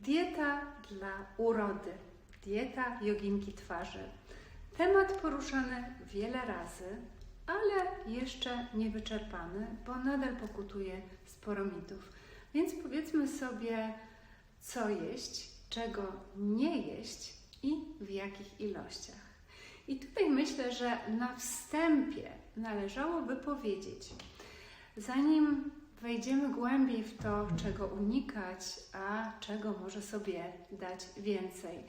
Dieta dla urody. Dieta joginki twarzy. Temat poruszany wiele razy, ale jeszcze niewyczerpany, bo nadal pokutuje sporo mitów. Więc powiedzmy sobie, co jeść, czego nie jeść i w jakich ilościach. I tutaj myślę, że na wstępie należałoby powiedzieć, zanim wejdziemy głębiej w to, czego unikać, a czego może sobie dać więcej,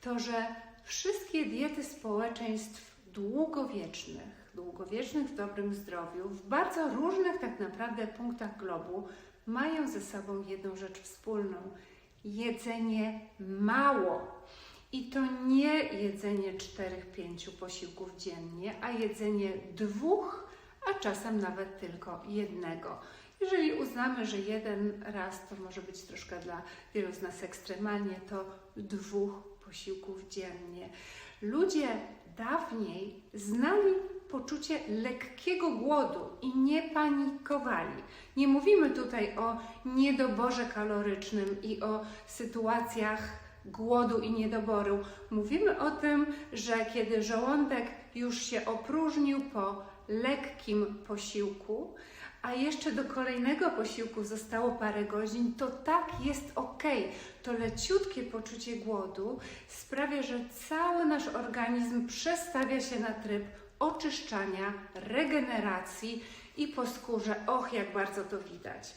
to że wszystkie diety społeczeństw długowiecznych, długowiecznych w dobrym zdrowiu, w bardzo różnych tak naprawdę punktach globu, mają ze sobą jedną rzecz wspólną: jedzenie mało. I to nie jedzenie 4-5 posiłków dziennie, a jedzenie dwóch, a czasem nawet tylko jednego. Jeżeli uznamy, że jeden raz to może być troszkę dla wielu z nas ekstremalnie, to dwóch posiłków dziennie. Ludzie dawniej znali poczucie lekkiego głodu i nie panikowali. Nie mówimy tutaj o niedoborze kalorycznym i o sytuacjach głodu i niedoboru. Mówimy o tym, że kiedy żołądek już się opróżnił po lekkim posiłku, a jeszcze do kolejnego posiłku zostało parę godzin, to tak jest ok. To leciutkie poczucie głodu sprawia, że cały nasz organizm przestawia się na tryb oczyszczania, regeneracji i po skórze, och, jak bardzo to widać.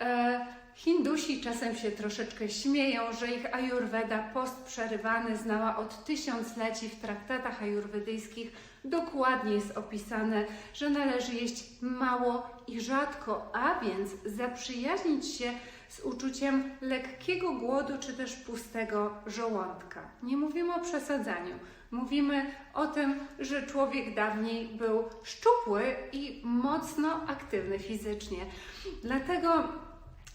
E, Hindusi czasem się troszeczkę śmieją, że ich ajurweda post przerywany znała od tysiącleci w traktatach ajurwedyjskich. Dokładnie jest opisane, że należy jeść mało i rzadko, a więc zaprzyjaźnić się z uczuciem lekkiego głodu czy też pustego żołądka. Nie mówimy o przesadzaniu. Mówimy o tym, że człowiek dawniej był szczupły i mocno aktywny fizycznie. Dlatego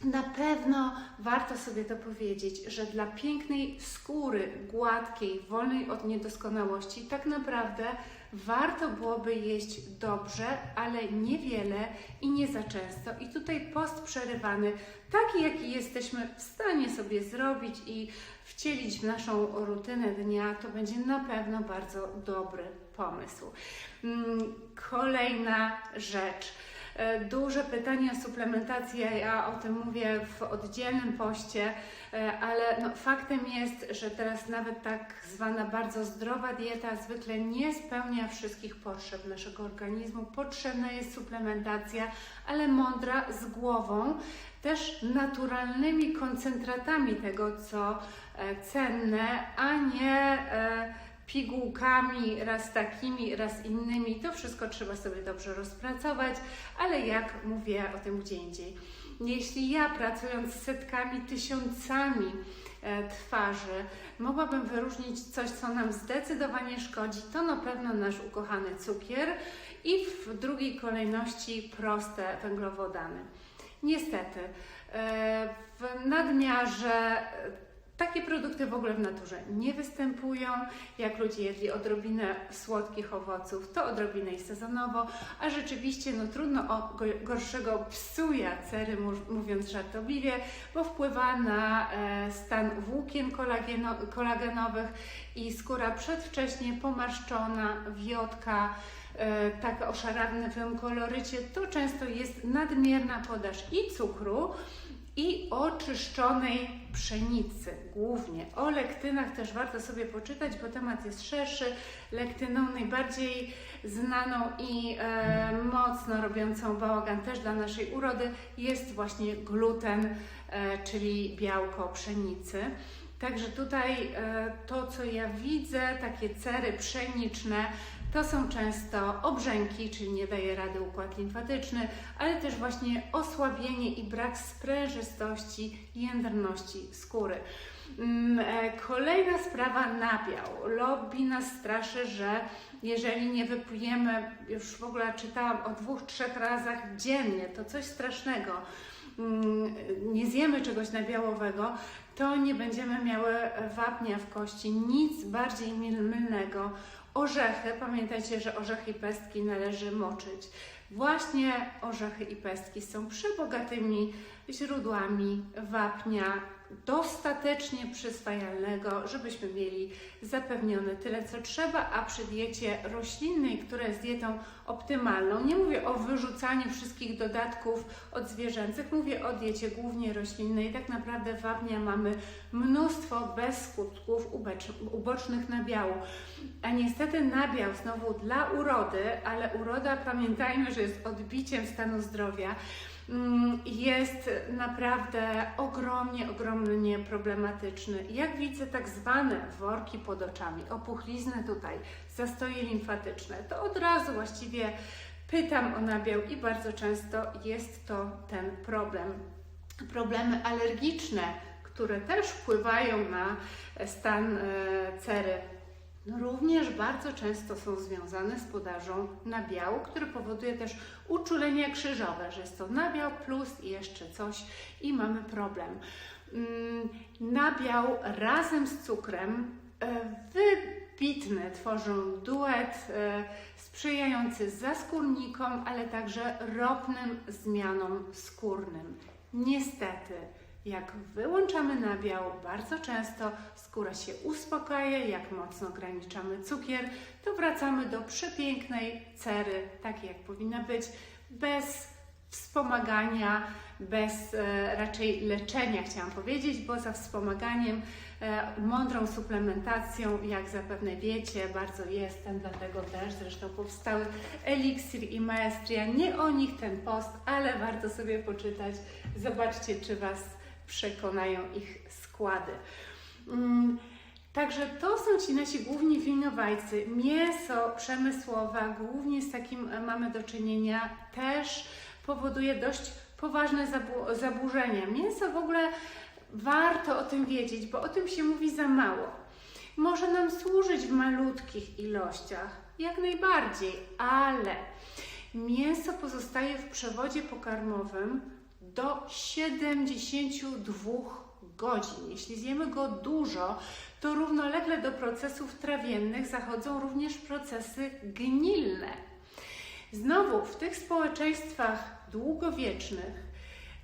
na pewno warto sobie to powiedzieć, że dla pięknej skóry, gładkiej, wolnej od niedoskonałości, tak naprawdę warto byłoby jeść dobrze, ale niewiele i nie za często. I tutaj post przerywany, taki jaki jesteśmy w stanie sobie zrobić i wcielić w naszą rutynę dnia, to będzie na pewno bardzo dobry pomysł. Mm, Kolejna rzecz. E, Duże pytanie o suplementację, ja o tym mówię w oddzielnym poście, e, ale no, faktem jest, że teraz nawet tak zwana bardzo zdrowa dieta zwykle nie spełnia wszystkich potrzeb naszego organizmu. Potrzebna jest suplementacja, ale mądra, z głową, też naturalnymi koncentratami tego, co e, cenne, a nie pigułkami, raz takimi, raz innymi. To wszystko trzeba sobie dobrze rozpracować, ale jak mówię o tym gdzie indziej. Jeśli ja pracując z setkami, tysiącami e, twarzy, mogłabym wyróżnić coś, co nam zdecydowanie szkodzi, to na pewno nasz ukochany cukier i w drugiej kolejności proste węglowodany. Niestety, e, w nadmiarze takie produkty w ogóle w naturze nie występują. Jak ludzie jedli odrobinę słodkich owoców, to odrobinę i sezonowo, a rzeczywiście no, trudno o go- gorszego psuja cery, mów- mówiąc żartobliwie, bo wpływa na e, stan włókien kolageno, kolagenowych i skóra przedwcześnie pomarszczona, wiotka, e, tak o szarawnym kolorycie, to często jest nadmierna podaż i cukru, i oczyszczonej pszenicy głównie. O lektynach też warto sobie poczytać, bo temat jest szerszy. Lektyną najbardziej znaną i e, mocno robiącą bałagan też dla naszej urody jest właśnie gluten, e, czyli białko pszenicy. Także tutaj e, to, co ja widzę, takie cery pszeniczne, to są często obrzęki, czyli nie daje rady układ limfatyczny, ale też właśnie osłabienie i brak sprężystości, jędrności skóry. Mm, e, Kolejna sprawa nabiał. Lobby nas straszy, że jeżeli nie wypijemy, już w ogóle czytałam o dwóch, trzech razach dziennie, to coś strasznego, mm, nie zjemy czegoś nabiałowego, to nie będziemy miały wapnia w kości, nic bardziej myl- mylnego. Orzechy, pamiętajcie, że orzechy i pestki należy moczyć. Właśnie orzechy i pestki są przebogatymi źródłami wapnia, dostatecznie przyswajalnego, żebyśmy mieli zapewnione tyle, co trzeba, a przy diecie roślinnej, która jest dietą optymalną, nie mówię o wyrzucaniu wszystkich dodatków od zwierzęcych, mówię o diecie głównie roślinnej. Tak naprawdę wapnia mamy mnóstwo bez skutków ubocznych nabiału. A niestety nabiał znowu dla urody, ale uroda pamiętajmy, że jest odbiciem stanu zdrowia jest naprawdę ogromnie, ogromnie problematyczny. Jak widzę tak zwane worki pod oczami, opuchlizny tutaj, zastoje limfatyczne, to od razu właściwie pytam o nabiał i bardzo często jest to ten problem. Problemy alergiczne, które też wpływają na stan e, cery również bardzo często są związane z podażą nabiału, który powoduje też uczulenie krzyżowe, że jest to nabiał plus i jeszcze coś i mamy problem. Mm, Nabiał razem z cukrem e, wybitny tworzą duet e, sprzyjający zaskórnikom, ale także ropnym zmianom skórnym. Niestety, jak wyłączamy nabiał, bardzo często skóra się uspokaja, jak mocno ograniczamy cukier, to wracamy do przepięknej cery, takiej jak powinna być, bez wspomagania, bez e, raczej leczenia, chciałam powiedzieć, bo za wspomaganiem, e, mądrą suplementacją, jak zapewne wiecie, bardzo jestem, dlatego też zresztą powstały Elixir i Maestria. Nie o nich ten post, ale warto sobie poczytać. Zobaczcie, czy Was przekonają ich składy. Mm, Także to są ci nasi główni winowajcy. Mięso przemysłowe, głównie z takim e, mamy do czynienia, też powoduje dość poważne zabu- zaburzenia. Mięso w ogóle warto o tym wiedzieć, bo o tym się mówi za mało. Może nam służyć w malutkich ilościach, jak najbardziej, ale mięso pozostaje w przewodzie pokarmowym do 72 godzin. Jeśli zjemy go dużo, to równolegle do procesów trawiennych zachodzą również procesy gnilne. Znowu w tych społeczeństwach długowiecznych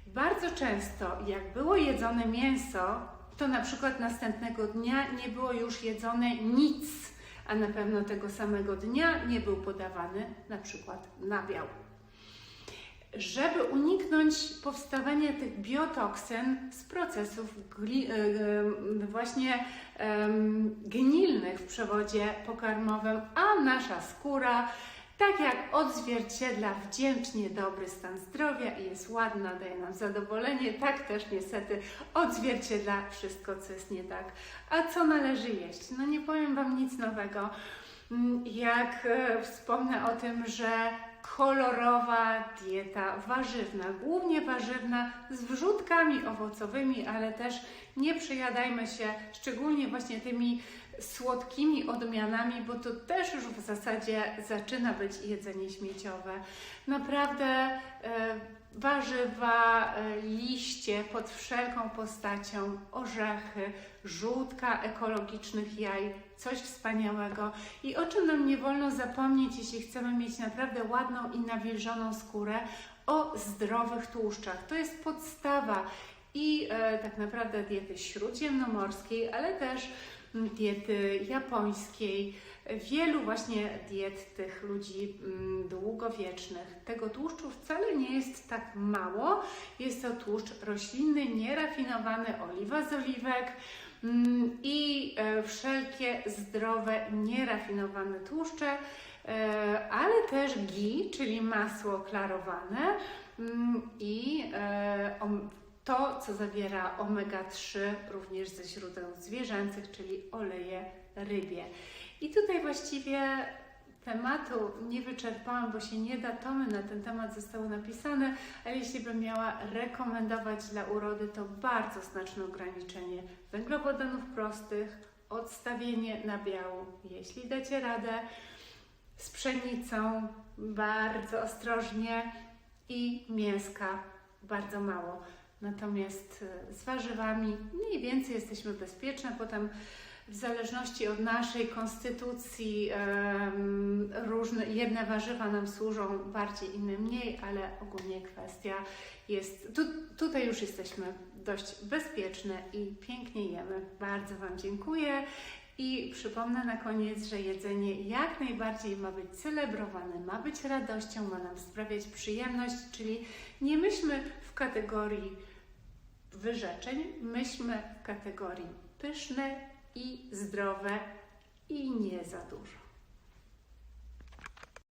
bardzo często, jak było jedzone mięso, to na przykład następnego dnia nie było już jedzone nic, a na pewno tego samego dnia nie był podawany na przykład nabiał. Żeby uniknąć powstawania tych biotoksyn z procesów e, e, właśnie gnilnych w przewodzie pokarmowym, a nasza skóra tak jak odzwierciedla wdzięcznie dobry stan zdrowia i jest ładna, daje nam zadowolenie, tak też niestety odzwierciedla wszystko, co jest nie tak. A co należy jeść? No nie powiem Wam nic nowego. Mm, Jak e, wspomnę o tym, że kolorowa dieta warzywna, głównie warzywna z wrzutkami owocowymi, ale też nie przejadajmy się szczególnie właśnie tymi słodkimi odmianami, bo to też już w zasadzie zaczyna być jedzenie śmieciowe. Naprawdę e, warzywa, e, liście pod wszelką postacią, orzechy, żółtka ekologicznych jaj, coś wspaniałego. I o czym nam nie wolno zapomnieć, jeśli chcemy mieć naprawdę ładną i nawilżoną skórę, o zdrowych tłuszczach. To jest podstawa i e, tak naprawdę diety śródziemnomorskiej, ale też mm, diety japońskiej, wielu właśnie diet tych ludzi mm, długowiecznych. Tego tłuszczu wcale nie jest tak mało. Jest to tłuszcz roślinny, nierafinowany, oliwa z oliwek mm, i e, wszelkie zdrowe, nierafinowane tłuszcze, e, ale też ghee, czyli masło klarowane i to, co zawiera omega-3 również ze źródeł zwierzęcych, czyli oleje rybie. I tutaj właściwie tematu nie wyczerpałam, bo się nie da. Tomy na ten temat zostały napisane, ale jeśli bym miała rekomendować dla urody, to bardzo znaczne ograniczenie węglowodanów prostych, odstawienie nabiału, jeśli dacie radę, z pszenicą bardzo ostrożnie i mięska bardzo mało. Natomiast e, z warzywami mniej więcej jesteśmy bezpieczne. Potem w zależności od naszej konstytucji różne, jedne warzywa nam służą bardziej, inne mniej, ale ogólnie kwestia jest, tu, tutaj już jesteśmy dość bezpieczne i pięknie jemy. Bardzo Wam dziękuję. I przypomnę na koniec, że jedzenie jak najbardziej ma być celebrowane, ma być radością, ma nam sprawiać przyjemność, czyli nie myślmy w kategorii wyrzeczeń, myślmy w kategorii pyszne i zdrowe i nie za dużo.